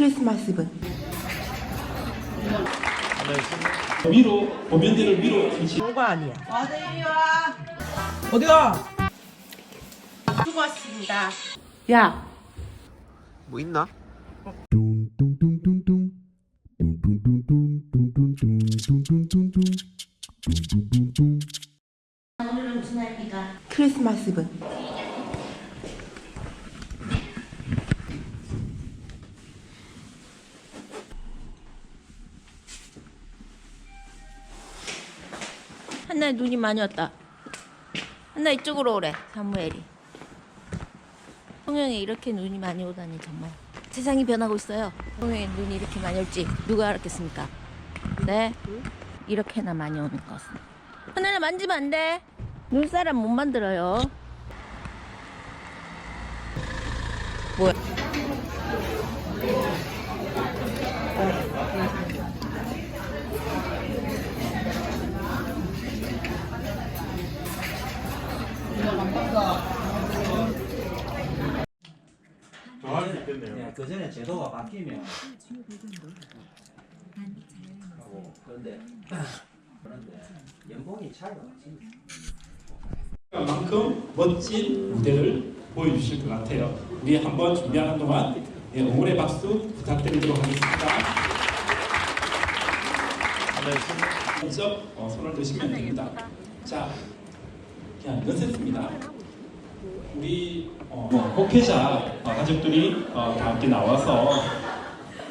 크리스마스분. 위로 보면대를 위로 뭐가 아니야? 어디가? 수고하셨습니다. 야. 뭐 있나? 크리스마스분 한날 눈이 많이 왔다. 한날 이쪽으로 오래. 사무엘이. 통영에 이렇게 눈이 많이 오다니 정말 세상이 변하고 있어요. 통영에 눈이 이렇게 많이 올지 누가 알았겠습니까? 네, 이렇게나 많이 오는 것은. 하늘을 만지면 안 돼. 눈사람 못 만들어요. 뭐야? 제도가 바뀌면 하고 그런데 그런데 연봉이 차이가 많습니다. 만큼 멋진 무대를 보여주실 것 같아요. 우리 한번 준비하는 동안 네, 응원의 박수 부탁드리도록 하겠습니다. 먼저 어, 손을 드시면 됩니다. 자, 그냥 넣습니다. 우리 어, 목회자 어, 가족들이 어, 다 함께 나와서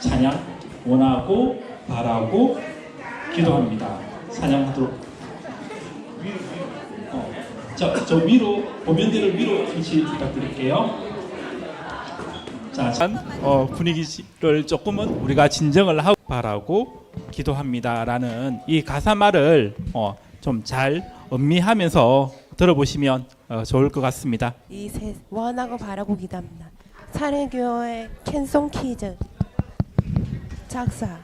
찬양 원하고 바라고 기도합니다. 찬양하도록 어, 저, 저 위로 보면대를 위로 위치 부탁드릴게요. 자, 어, 분위기를 조금은 우리가 진정을 하고 바라고 기도합니다라는 이 가사 말을 어, 좀 잘 음미하면서 들어보시면 어, 좋을 것 같습니다. 이 세 원하고 바라고 기도합니다. 사례교회 캔송 키즈 작사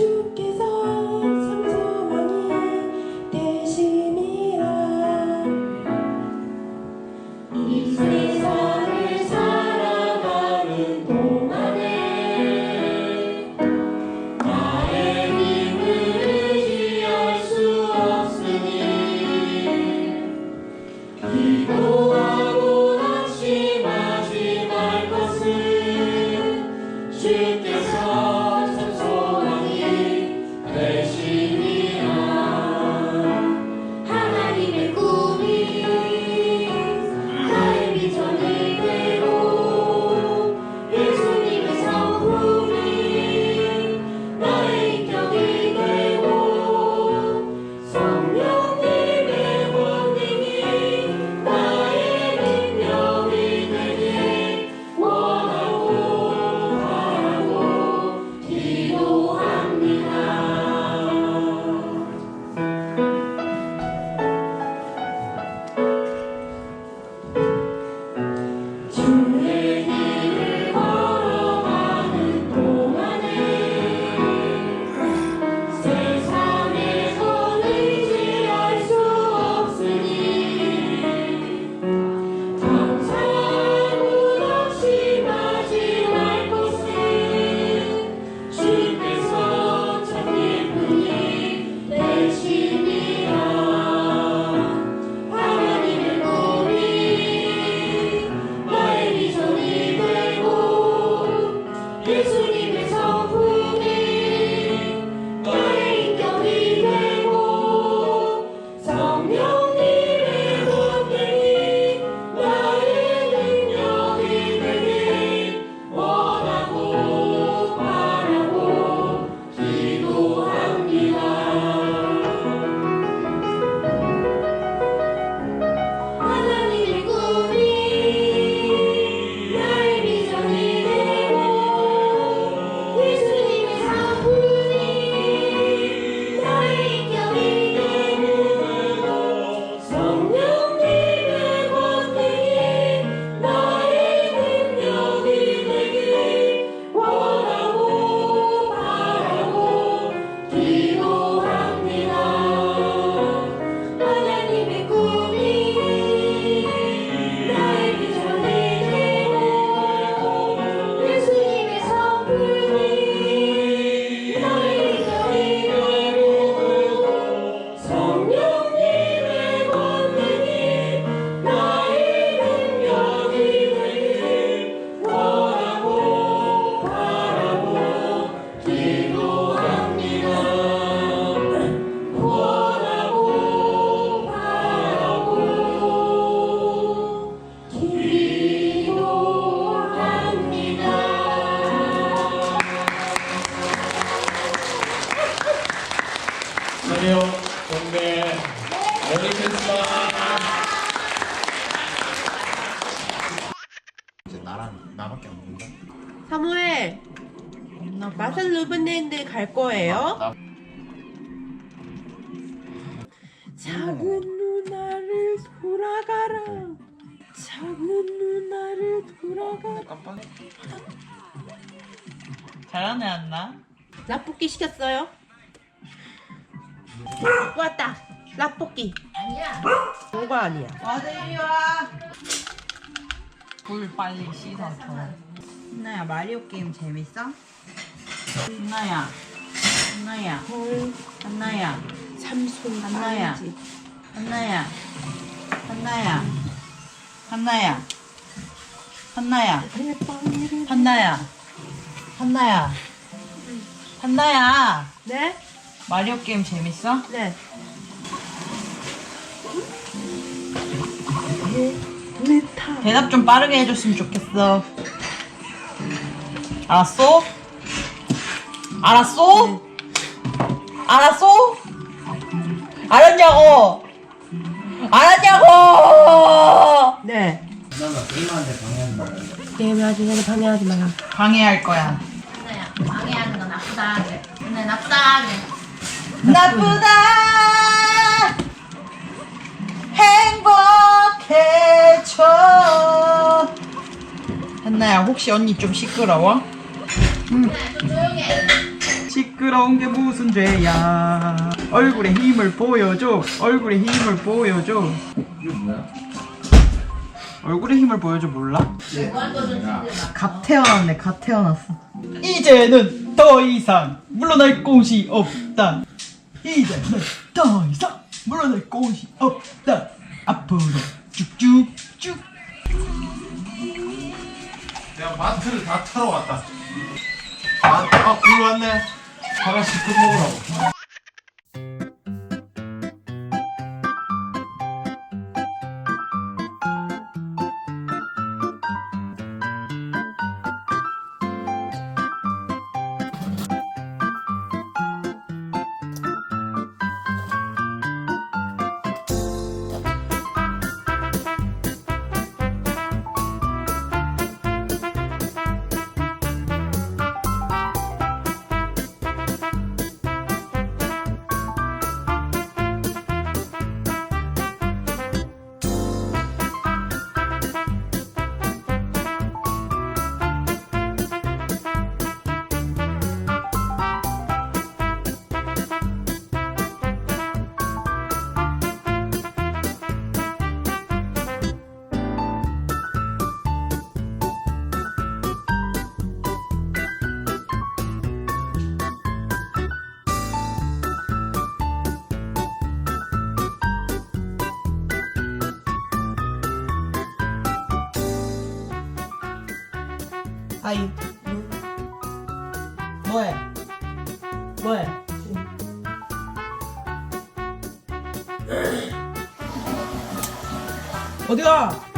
것 작은 누나를 돌아가라 작은 누나를 돌아가라 잘하네 안나. 라볶이 시켰어요? 왔다 라볶이 아니야. 뭐가 아니야 와들 이리 와. 불 빨리 씻어줘. 누나야 마리오 게임 재밌어? 누나야. 누나야. 헐 한나야. 삼손 한나야. 한나야. 한나야. 한나야. 한나야. 한나야. 한나야. 한나야. 네? 마리오 게임 재밌어? 네 대답 좀 빠르게 해줬으면 좋겠어. 알았어? 알았어? 알았어? 알았냐고? 알았냐고? 네 게임한테 방해하지 말라. 게임하지 방해하지 마요 방해할 거야. 하나야. 방해하는 건 나쁘다. 그래. 근데 나쁘다. 그래. 나쁘다. 행복해져. 한나야 혹시 언니 좀 시끄러워? 좀 조용히 해. 시끄러운 게 무슨 죄야 얼굴에 힘을 보여줘 얼굴에 힘을 보여줘 이게 뭐야? 얼굴에 힘을 보여줘 몰라? 힘들어. 갓 태어났네 갓 태어났어 이제는 더 이상 물러날 곳이 없다 이제는 더 이상 물러날 곳이 없다 앞으로 쭉쭉쭉 내가 마트를 다 털어 왔다. 아, 아, 굴 왔네. 하나씩 끝 먹으라고. 아이 뭐해? 뭐해? 어디가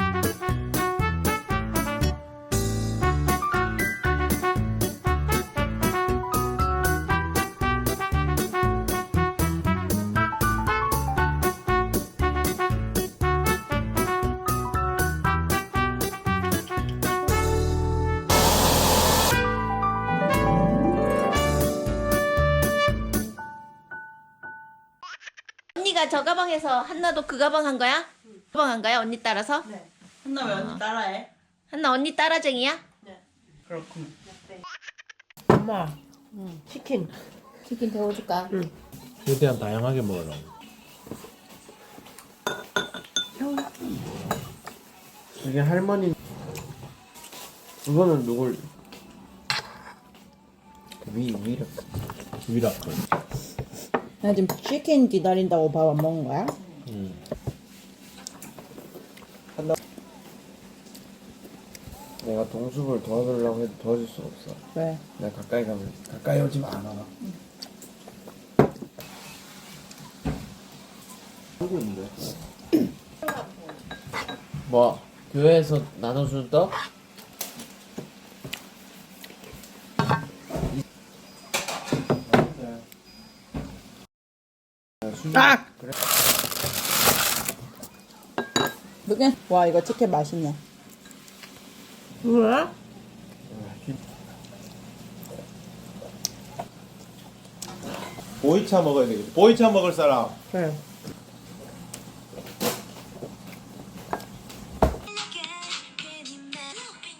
언니가 저 가방에서 한나도 그 가방 한 거야? 가방 한 거야? 언니 따라서? 한나 왜 언니 따라해 한나 언니 따라쟁이야? 그렇군 엄마 치킨 치킨 데워줄까? 최대한 다양하게 먹으라고. 이게 할머니. 이거는 누굴? 위 위라. 위라. 나 지금 치킨 기다린다고 밥 안 먹은 거야? 내가 동숙을 도와주려고 해도 도와줄 수 없어. 왜? 내가 가까이 가면 가까이 오지 마. 하고 있는데. 뭐 교회에서 나눠준 떡? 아! 그게 와 이거 치킨 맛있네. 왜? 보이차 먹어야 되겠다. 보이차 먹을 사람. 그래.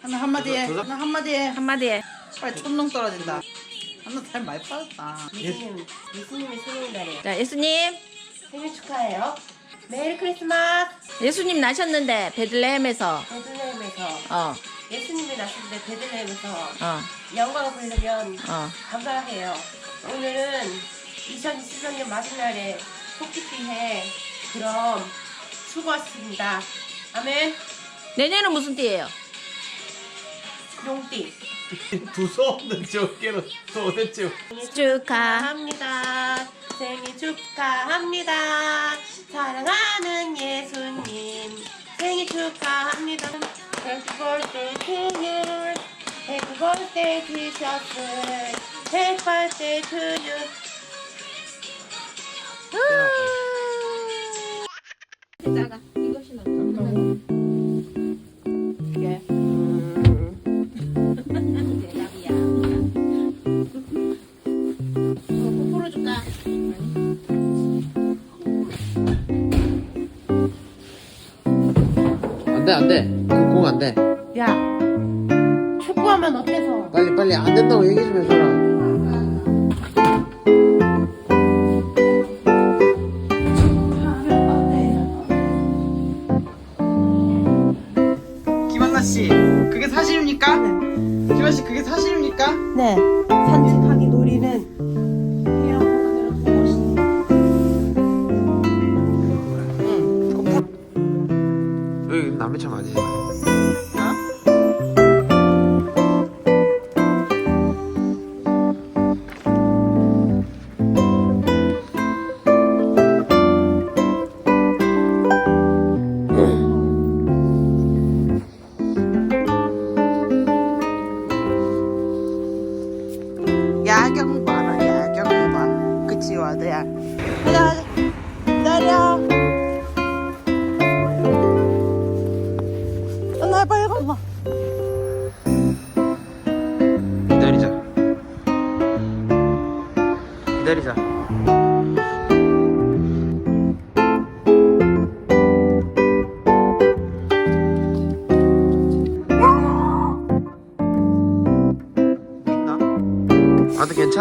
하나 한마디 해. 하나 한마디 해. 한마디 해. 빨리 촌농 떨어진다. 하나 살 많이 빠졌다. 예수님, 예수님의 생일날이에요. 자, 예수님. 생일 축하해요. 메리 크리스마스. 예수님 나셨는데 베들레헴에서 베들레헴에서 어, 예수님이 나셨는데 베들레헴에서 어, 영광을 부르면 어. 감사해요. 오늘은 2023년 마지막에 토끼띠 해. 그럼 수고하셨습니다. 아멘. 내년은 무슨 띠예요? 용띠. 두서 없는 저께는 도대체 축하. 축하합니다. 생일 축하합니다. 사랑하는 예수님 생일 축하합니다. Happy birthday to you. Happy birthday Jesus. Happy birthday to you. 작아. 안돼 안돼 그공 안 돼 야, 축구하면 어때서? 빨리 빨리 안 된다고 얘기 좀 해줘라 김한나 씨, 그게 사실입니까? 김한나 씨, 그게 사실입니까? 네,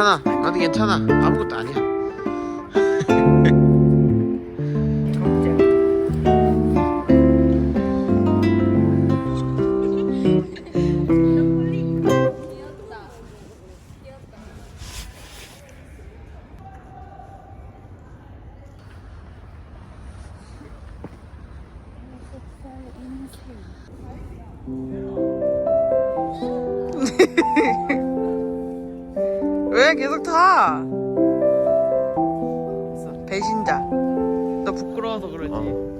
괜찮아. 나도 괜찮아. 아무것도 아니야 왜 계속 타? 배신자. 너 부끄러워서 그러지. 어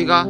어디가?